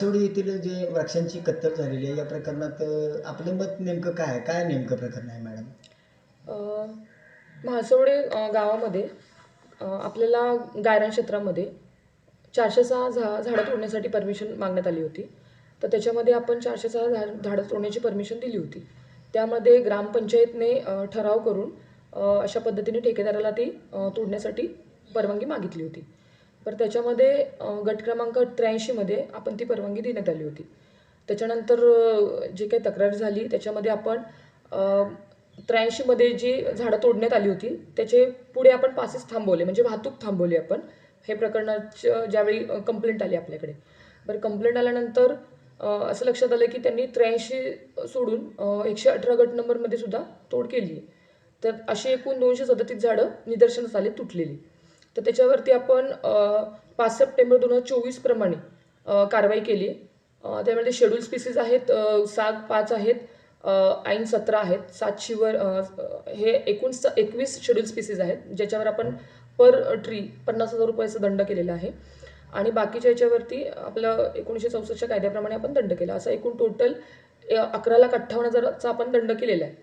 थोडी येथील जे वृक्षांची कत्तल झालेली आहे या प्रकरणात अ, आपलं मत नेमकं काय आहे? काय नेमकं प्रकरण आहे मॅडम? अ, म्हासवडे अ, गावामध्ये अ, आपल्याला गायरान क्षेत्रामध्ये चारशे सहा झा झाडं तोडण्यासाठी परमिशन मागण्यात आली होती. तर त्याच्यामध्ये आपण चारशे सहा झाड झाडं तोडण्याची परमिशन दिली होती. त्यामध्ये ग्रामपंचायतने अ, ठराव करून अ, अशा पद्धतीने ठेकेदाराला ती अ, तोडण्यासाठी परवानगी मागितली होती. तर त्याच्यामध्ये गट क्रमांक त्र्याऐंशीमध्ये आपण ती परवानगी देण्यात आली होती. त्याच्यानंतर जे काही तक्रार झाली त्याच्यामध्ये आपण त्र्याऐंशीमध्ये जी झाडं तोडण्यात आली होती त्याचे पुढे आपण पासेस थांबवले म्हणजे वाहतूक थांबवली आपण. हे प्रकरणाच्या ज्यावेळी कंप्लेंट आली आपल्याकडे. बरं कंप्लेंट आल्यानंतर असं लक्षात आलं की त्यांनी त्र्याऐंशी सोडून एकशे अठरा गट नंबरमध्ये सुद्धा तोड केली. तर अशी एकूण दोनशे सदतीस झाडं निदर्शनास आले तुटलेली. तर त्याच्यावरती आपण पाच सप्टेंबर दोन हजार चोवीसप्रमाणे कारवाई केली अ, त्यामध्ये शेड्यूल स्पीसीज आहेत सात पाच आहेत ऐन सतरा आहेत सात शिवर हे एकूण स एकवीस शेड्यूल स्पीसीज आहेत ज्याच्यावर आपण पर ट्री पन्नास हजार रुपयाचा दंड केलेला आहे. आणि बाकीच्या याच्यावरती आपलं एकोणीसशे चौसष्टच्या कायद्याप्रमाणे आपण दंड केला. असा एकूण टोटल अकरा लाख अठ्ठावन्न हजाराचा आपण दंड केलेला आहे.